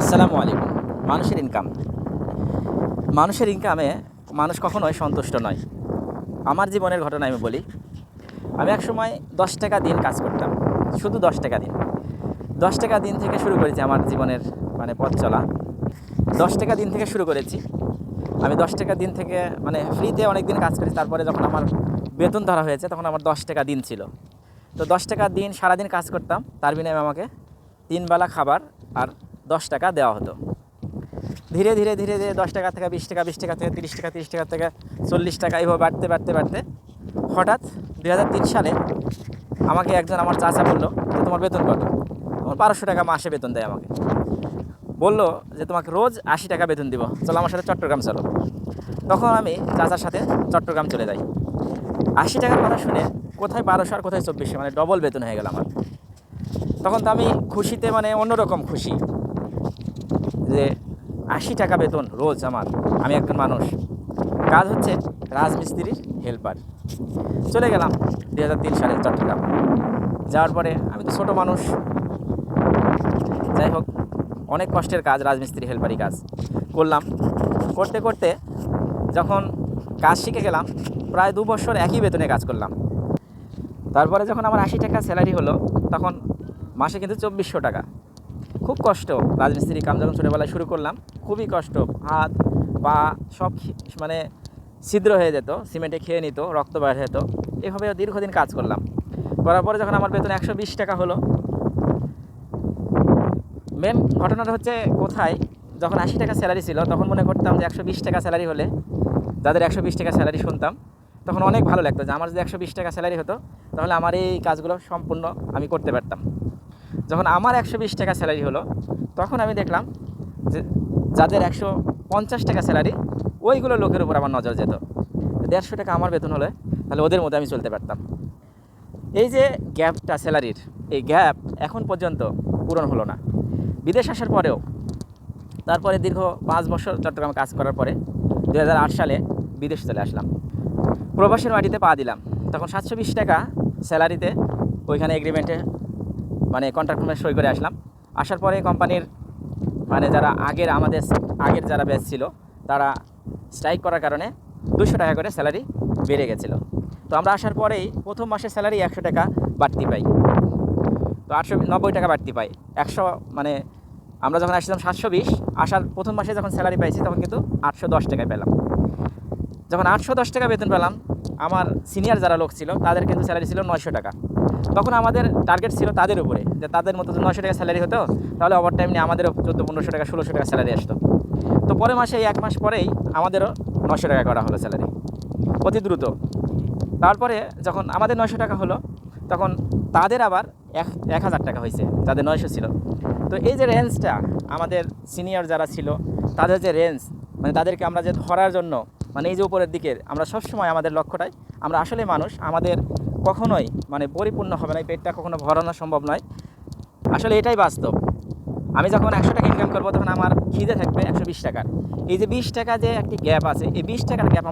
আসসালামু আলাইকুম। মানুষের ইনকাম মানুষের ইনকামে মানুষ কখনোই সন্তুষ্ট নয়। আমার জীবনের ঘটনা আমি বলি। আমি এক সময় দশ টাকা দিন কাজ করতাম। শুধু দশ টাকা দিন। দশ টাকা দিন থেকে শুরু করেছি আমার জীবনের মানে পথ চলা। দশ টাকা দিন থেকে শুরু করেছি। আমি দশ টাকা দিন থেকে মানে ফ্রিতে অনেক দিন কাজ করেছি। তারপরে যখন আমার বেতন ধরা হয়েছে, তখন আমার দশ টাকা দিন ছিল। তো দশ টাকা দিন সারাদিন কাজ করতাম। তার বিনিময়ে আমাকে তিন বেলা খাবার আর দশ টাকা দেওয়া হতো। ধীরে ধীরে ধীরে ধীরে দশ টাকা থেকে বিশ টাকা বিশ টাকা থেকে তিরিশ টাকা তিরিশ টাকা থেকে চল্লিশ টাকা এইভাবে বাড়তে বাড়তে বাড়তে হঠাৎ দুই হাজার তিন সালে আমাকে একজন আমার চাচা বলল যে, তোমার বেতন কত? আমার বারোশো টাকা মাসে বেতন দেয় আমাকে। বলল যে, তোমাকে রোজ আশি টাকা বেতন দিব। চলো আমার সাথে চট্টগ্রাম চলো। তখন আমি চাচার সাথে চট্টগ্রাম চলে যাই। আশি টাকার কথা শুনে কোথায় বারোশো আর কোথায় চব্বিশশো মানে ডবল বেতন হয়ে গেল আমার। তখন তো আমি খুশিতে মানে অন্যরকম খুশি। যে আশি টাকা বেতন রোজ আমার, আমি একজন মানুষ। কাজ হচ্ছে রাজমিস্ত্রির হেল্পার চলে গেলাম দু হাজার তিন সালে চট্টগ্রাম। যাওয়ার পরে আমি তো ছোটো মানুষ। যাই হোক, অনেক কষ্টের কাজ, রাজমিস্ত্রি হেল্পারি কাজ। করলাম। করতে করতে যখন কাজ শিখে গেলাম, প্রায় দু বছর একই বেতনে কাজ করলাম। তারপরে যখন আমার আশি টাকা স্যালারি হলো, তখন মাসে কিন্তু চব্বিশশো টাকা। খুব কষ্ট। রাজমিস্ত্রি কাম যখন ছোটোবেলায় শুরু করলাম, খুবই কষ্ট। হাত, পা সব মানে ছিদ্র হয়ে যেত, সিমেন্টে খেয়ে নিত, রক্ত বাইর যেত এভাবে দীর্ঘদিন কাজ করলাম। করার পরে যখন আমার বেতন একশো বিশ টাকা হলো মেন ঘটনাটা হচ্ছে কোথায়? যখন আশি টাকা স্যালারি ছিল, তখন মনে করতাম যে একশো বিশ টাকা স্যালারি হলে, যাদের একশো বিশ টাকা স্যালারি শুনতাম, তখন অনেক ভালো লাগতো যে আমার যদি একশো বিশ টাকা স্যালারি হতো, তাহলে আমার এই কাজগুলো সম্পূর্ণ আমি করতে পারতাম। যখন আমার একশো বিশ টাকা স্যালারি হলো, তখন আমি দেখলাম যে যাদের একশো পঞ্চাশ টাকা স্যালারি ওইগুলো লোকের উপর আমার নজর যেত। দেড়শো টাকা আমার বেতন হলে, তাহলে ওদের মধ্যে আমি চলতে পারতাম। এই যে গ্যাপটা স্যালারির এই গ্যাপ এখন পর্যন্ত পূরণ হলো না। বিদেশ আসার পরেও, তারপরে দীর্ঘ পাঁচ বছর চট্টগ্রামে কাজ করার পরে দু হাজার আট সালে বিদেশ চলে আসলাম। প্রবাসের মাটিতে পা দিলাম। তখন সাতশো বিশ টাকা স্যালারিতে ওইখানে এগ্রিমেন্টে মানে কন্ট্রাক্ট সই করে আসলাম। আসার পরে কোম্পানির মানে যারা আগের আমাদের, আগের যারা ব্যাচ ছিল, তারা স্ট্রাইক করার কারণে দুশো টাকা করে স্যালারি বেড়ে গেছিল। তো আমরা আসার পরেই প্রথম মাসের স্যালারি একশো টাকা বাড়তি পাই। তো আটশো নব্বই টাকা বাড়তি পাই। একশো মানে আমরা যখন আসছিলাম সাতশো বিশ, আসার প্রথম মাসে যখন স্যালারি পাইছি তখন কিন্তু আটশো দশ টাকায় পেলাম। যখন আটশো দশ টাকা বেতন পেলাম, আমার সিনিয়র যারা লোক ছিল, তাদের কিন্তু স্যালারি ছিল নয়শো টাকা। তখন আমাদের টার্গেট ছিল তাদের উপরে, যে তাদের মতো নয়শো টাকা স্যালারি হতো, তাহলে ওভার টাইম নিয়ে আমাদেরও চোদ্দ, পনেরোশো টাকা, ষোলোশো টাকা স্যালারি আসতো। তো পরের মাসে এই এক মাস পরেই আমাদেরও নশো টাকা করা হলো স্যালারি অতি দ্রুত। তারপরে যখন আমাদের নয়শো টাকা হলো, তখন তাদের আবার এক এক হাজার টাকা হয়েছে, যাদের নয়শো ছিল। তো এই যে রেঞ্জটা আমাদের সিনিয়র যারা ছিল, তাদের যে রেঞ্জ মানে তাদেরকে আমরা যে ধরার জন্য মানে এই যে উপরের দিকের, আমরা সবসময় আমাদের লক্ষ্যটাই, আমরা আসলে মানুষ, আমাদের কখনোই মানে পরিপূর্ণ হবে না, এই পেটটা কখনো ভরানো সম্ভব নয়। আসলে এটাই বাস্তব। আমি যখন একশো টাকা ইনকাম করব, তখন আমার খিদে থাকবে একশো বিশ টাকার। এই যে বিশ টাকা যে একটি গ্যাপ আছে, এই বিশ টাকার গ্যাপ